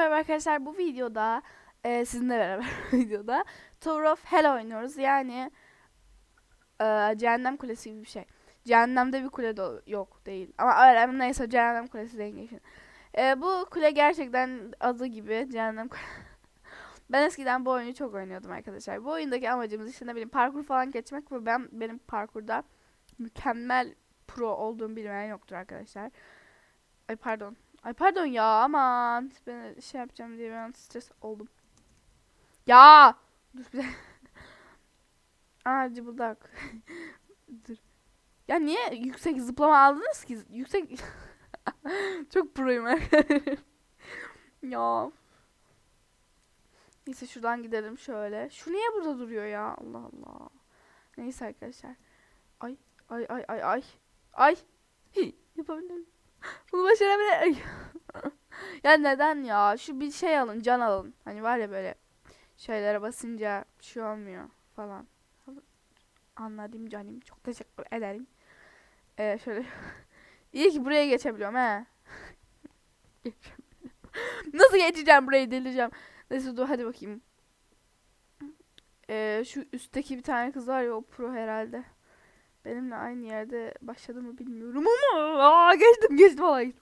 merhaba arkadaşlar. Bu videoda e, sizinle beraber videoda Tower of Hell oynuyoruz. Yani e, Cehennem Kulesi gibi bir şey. Cehennemde bir kule de yok değil. Ama öyle neyse Cehennem Kulesi geçin. E, bu kule gerçekten adı gibi Cehennem Kule. ben eskiden bu oyunu çok oynuyordum arkadaşlar. Bu oyundaki amacımız işte ne bileyim parkur falan geçmek ve ben benim parkurda mükemmel pro olduğum bilmeyen yoktur arkadaşlar. Ay pardon. Ay pardon ya aman. Ben şey yapacağım diye ben stres oldum. Ya! Dur bir. Aa cıbıldak. Dur. Ya niye yüksek zıplama aldınız ki? Yüksek... Çok proyum ya. Neyse şuradan gidelim şöyle. Şu niye burada duruyor ya? Allah Allah. Neyse arkadaşlar. Ay ay ay ay ay. Ay. Hi, Yapabilirim. Bunu başarabilir. Ya neden ya? Şu bir şey alın, can alın. Hani var ya böyle şeylere basınca bir şey olmuyor falan. Anladım canım. Çok teşekkür ederim. Ee, şöyle. İyi ki buraya geçebiliyorum he. Nasıl geçeceğim burayı delireceğim. Neyse dur hadi bakayım. Ee, şu üstteki bir tane kız var ya o pro herhalde. Benimle aynı yerde başladı mı bilmiyorum ama aa, geçtim geçtim valla.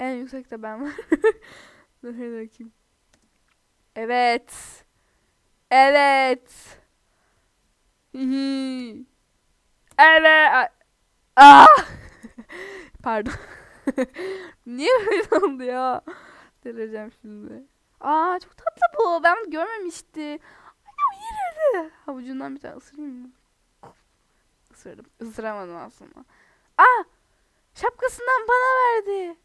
En yüksekte ben var. Dur hadi bakayım. Evet. Evet. Evet. Aa! Pardon. Niye böyle oldu ya? Delireceğim şimdi. Aa çok tatlı bu. Ben görmemiştim. Ay yürüdü. Havucundan bir tane ısırayım mı? Isırdım. Isıramadım aslında. Aa! Şapkasından bana verdi.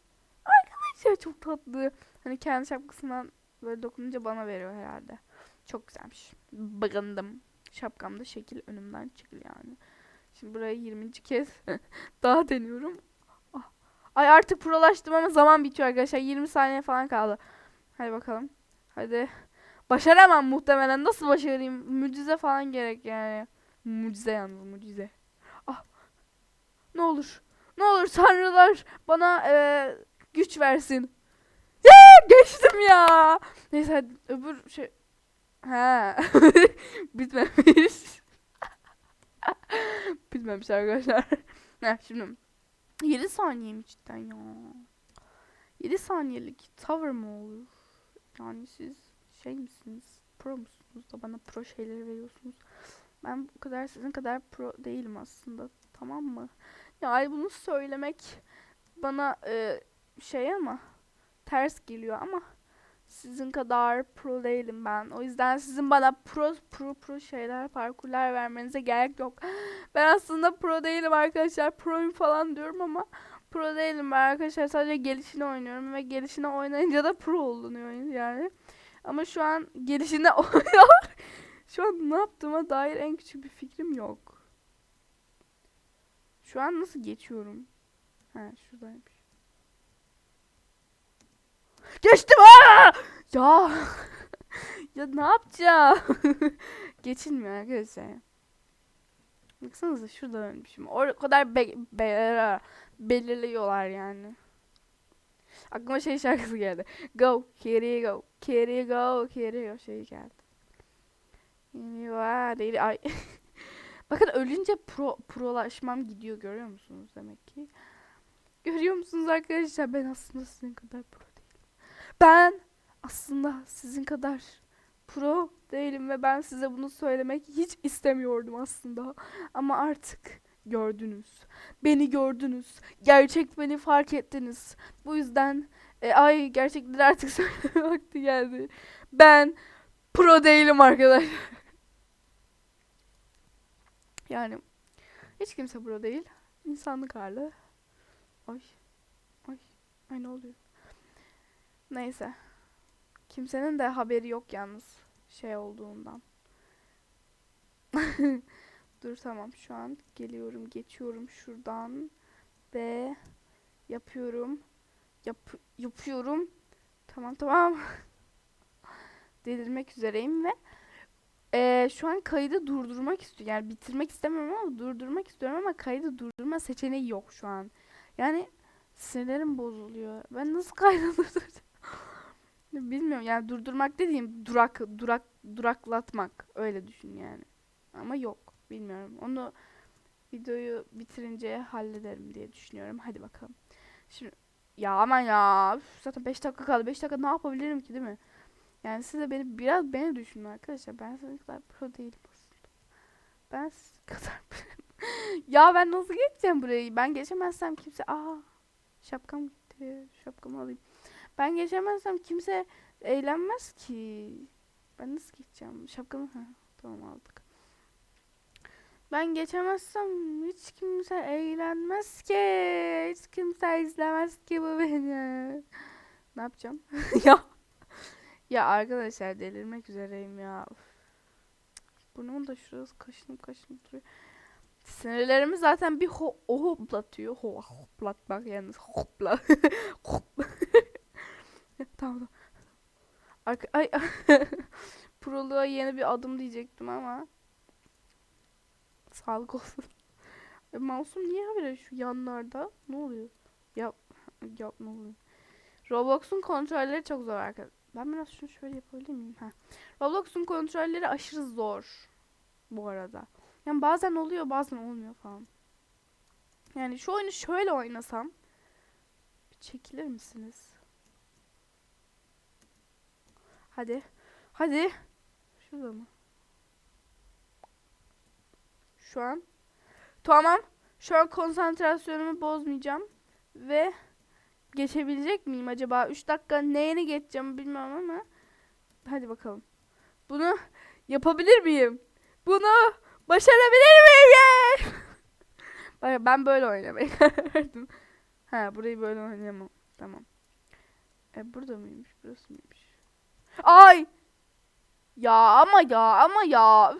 Arkadaşlar çok tatlı. Hani kendi şapkasından böyle dokununca bana veriyor herhalde. Çok güzelmiş. Bakındım. Şapkamda şekil önümden çıkıyor yani. Şimdi buraya 20. kez daha deniyorum. Ah. Ay artık prolaştım ama zaman bitiyor arkadaşlar. 20 saniye falan kaldı. Hadi bakalım. Hadi. Başaramam muhtemelen. Nasıl başarayım? Mucize falan gerek yani. Mucize yalnız mucize. Ah. Ne olur. Ne olur tanrılar bana e, güç versin. Yeah, geçtim ya. Neyse hadi öbür şey. Ha. Bitmemiş. Bitmemiş arkadaşlar. Heh, şimdi 7 saniye mi cidden ya? 7 saniyelik tavır mı olur? Yani siz şey misiniz? Pro musunuz da bana pro şeyleri veriyorsunuz? Ben bu kadar sizin kadar pro değilim aslında. Tamam mı? Yani bunu söylemek bana e, şey ama ters geliyor ama sizin kadar pro değilim ben. O yüzden sizin bana pro pro pro şeyler, parkurlar vermenize gerek yok. Ben aslında pro değilim arkadaşlar. Proyum falan diyorum ama pro değilim ben arkadaşlar. Sadece gelişini oynuyorum ve gelişine oynayınca da pro olunuyor yani. Ama şu an gelişine oynuyor. Şu an ne yaptığıma dair en küçük bir fikrim yok. Şu an nasıl geçiyorum? Ha şuradaymış. Geçtim aa! Ya. ya ne yapacağım? Geçilmiyor arkadaşlar. Baksanıza şurada ölmüşüm. O kadar be be belirliyorlar yani. Aklıma şey şarkısı geldi. Go, kitty go, kitty go, kitty go şey geldi. Ay. Bakın ölünce pro prolaşmam gidiyor görüyor musunuz demek ki? Görüyor musunuz arkadaşlar? Ben aslında sizin kadar pro değilim. Ben aslında sizin kadar pro değilim ve ben size bunu söylemek hiç istemiyordum aslında. Ama artık gördünüz. Beni gördünüz. Gerçek beni fark ettiniz. Bu yüzden e, ay gerçekleri artık söyleme vakti geldi. Ben pro değilim arkadaşlar. Yani hiç kimse pro değil. İnsanlık hali. Ay. Ay. Ay ne oluyor? Neyse. Kimsenin de haberi yok yalnız şey olduğundan. Dur tamam şu an geliyorum geçiyorum şuradan ve yapıyorum yap yapıyorum tamam tamam delirmek üzereyim ve e, şu an kaydı durdurmak istiyorum yani bitirmek istemiyorum ama durdurmak istiyorum ama kaydı durdurma seçeneği yok şu an yani sinirlerim bozuluyor ben nasıl kaydı durduracağım bilmiyorum yani durdurmak dediğim durak durak duraklatmak öyle düşün yani. Ama yok bilmiyorum. Onu videoyu bitirince hallederim diye düşünüyorum. Hadi bakalım. Şimdi ya aman ya üf, zaten 5 dakika kaldı. 5 dakika ne yapabilirim ki değil mi? Yani siz de beni biraz beni düşünün arkadaşlar. Ben sizin kadar pro değilim aslında. Ben sizin kadar ya ben nasıl geçeceğim burayı? Ben geçemezsem kimse aa şapkam gitti. Şapkamı alayım. Ben geçemezsem kimse eğlenmez ki. Ben nasıl geçeceğim? Şapkamı ha, tamam aldık. Ben geçemezsem hiç kimse eğlenmez ki. Hiç kimse izlemez ki bu beni. Ne yapacağım? ya ya arkadaşlar delirmek üzereyim ya. Burnumun da şurası kaşınıp kaşınıp duruyor. Sinirlerimi zaten bir ho hoplatıyor. Ho hoplatmak yalnız hopla. Hopla. tamam tamam. Ay Proluğa yeni bir adım diyecektim ama sağlık olsun. E, mouse'um niye böyle şu yanlarda? Ne oluyor? Yap yap ne oluyor? Roblox'un kontrolleri çok zor arkadaşlar. Ben biraz şunu şöyle yapabilir miyim? Ha. Roblox'un kontrolleri aşırı zor bu arada. Yani bazen oluyor bazen olmuyor falan. Yani şu oyunu şöyle oynasam çekilir misiniz? Hadi. Hadi. Şurada mı? Şu an. Tamam. Şu an konsantrasyonumu bozmayacağım. Ve geçebilecek miyim acaba? 3 dakika neyini geçeceğim bilmiyorum ama. Hadi bakalım. Bunu yapabilir miyim? Bunu başarabilir miyim? Yeah! Ben böyle oynamayı karar verdim. Ha burayı böyle oynayamam. Tamam. E burada mıymış? Burası mıymış? Ay! Ya ama ya ama ya.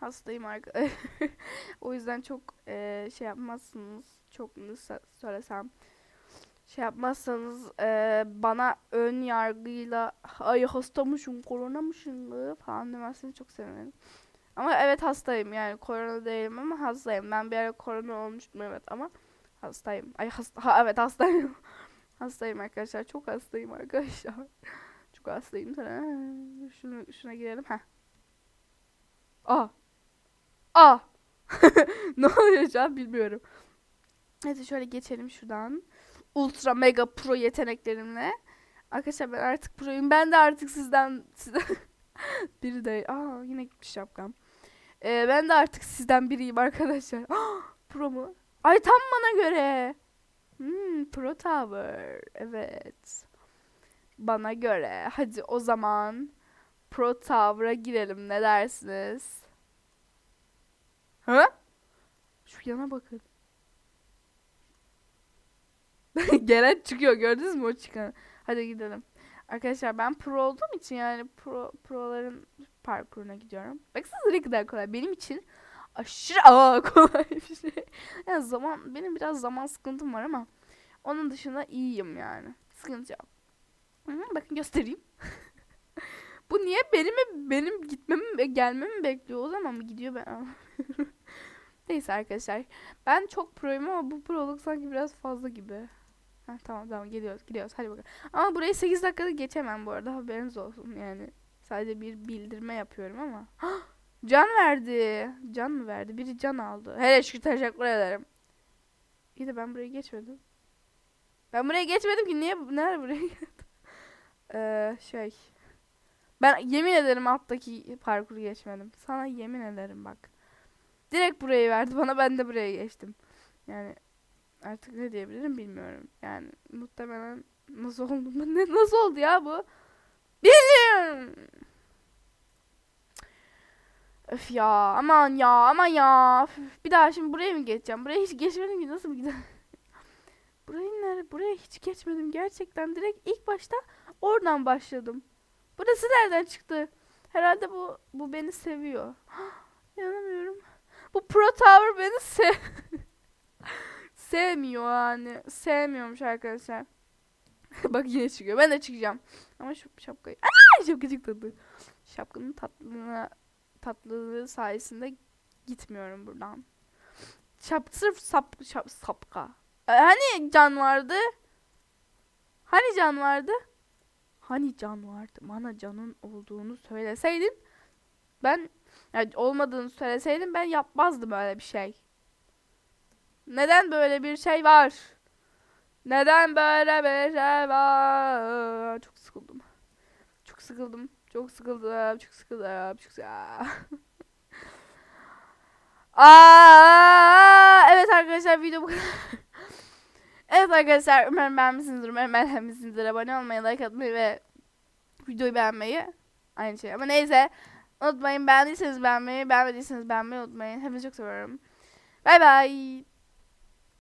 Hastayım arkadaşlar. o yüzden çok e, şey yapmazsınız. Çok nasıl söylesem. Şey yapmazsanız e, bana ön yargıyla ay hastamışım, koronamışım falan demezseniz çok sevinirim. Ama evet hastayım yani korona değilim ama hastayım. Ben bir ara korona olmuştum evet ama hastayım. Ay hasta ha, evet hastayım. hastayım arkadaşlar. Çok hastayım arkadaşlar. Çok hastayım sana. Şuna girelim ha. Aa. Aa. ne oluyor şu an bilmiyorum. Neyse şöyle geçelim şuradan. Ultra mega pro yeteneklerimle. Arkadaşlar ben artık proyum. Ben de artık sizden sizden biri de aa yine gitmiş şapkam. Ee, ben de artık sizden biriyim arkadaşlar. pro mu? Ay tam bana göre. Hmm, Pro Tower. Evet. Bana göre. Hadi o zaman Pro Tower'a girelim. Ne dersiniz? Ha? Şu yana bakın. Gelen çıkıyor. Gördünüz mü o çıkanı? Hadi gidelim. Arkadaşlar ben pro olduğum için yani pro proların parkuruna gidiyorum. Baksanıza ne kadar kolay. Benim için aşırı aa, kolay bir şey. Yani zaman benim biraz zaman sıkıntım var ama onun dışında iyiyim yani. Sıkıntı yok. Hı -hı, bakın göstereyim. Bu niye benim benim gitmemi gelmemi bekliyor? O zaman mı gidiyor ben? Neyse arkadaşlar. Ben çok proyum ama bu proluk sanki biraz fazla gibi. Heh, tamam tamam geliyoruz gidiyoruz hadi bakalım. Ama burayı 8 dakikada geçemem bu arada haberiniz olsun yani. Sadece bir bildirme yapıyorum ama. can verdi. Can mı verdi? Biri can aldı. Hele şükür teşekkür ederim. İyi de ben buraya geçmedim. Ben buraya geçmedim ki niye nerede buraya geldim? ee, şey. Ben yemin ederim alttaki parkuru geçmedim. Sana yemin ederim bak. Direkt burayı verdi bana ben de buraya geçtim. Yani artık ne diyebilirim bilmiyorum. Yani muhtemelen nasıl oldu ne nasıl oldu ya bu? Bilmiyorum. Öf ya aman ya aman ya. Üf, bir daha şimdi buraya mı geçeceğim? Buraya hiç geçmedim ki nasıl gidelim? Burayı nere? Buraya hiç geçmedim gerçekten. Direkt ilk başta oradan başladım. Burası nereden çıktı? Herhalde bu bu beni seviyor. İnanamıyorum. Bu Pro Tower beni sev sevmiyor yani. Sevmiyormuş arkadaşlar. Bak yine çıkıyor. Ben de çıkacağım. Ama şu şapkayı... Aa, şapka çıktı. Şapkanın tatlılığına tatlılığı sayesinde gitmiyorum buradan. Şap sırf sap, şap sapka. Ee, hani can vardı? Hani can vardı? Hani can vardı? Bana canın olduğunu söyleseydin ben yani olmadığını söyleseydin ben yapmazdım öyle bir şey. Neden böyle bir şey var? Neden böyle bir şey var? Çok sıkıldım. Çok sıkıldım. Çok sıkıldım. Çok sıkıldım. Çok sıkıldım. Aa, evet arkadaşlar video bu kadar. evet arkadaşlar umarım beğenmişsinizdir. Umarım beğenmişsinizdir. Abone olmayı, like atmayı ve videoyu beğenmeyi. Aynı şey ama neyse. Unutmayın beğendiyseniz beğenmeyi, beğenmediyseniz beğenmeyi unutmayın. Hepinizi çok seviyorum. Bay bay.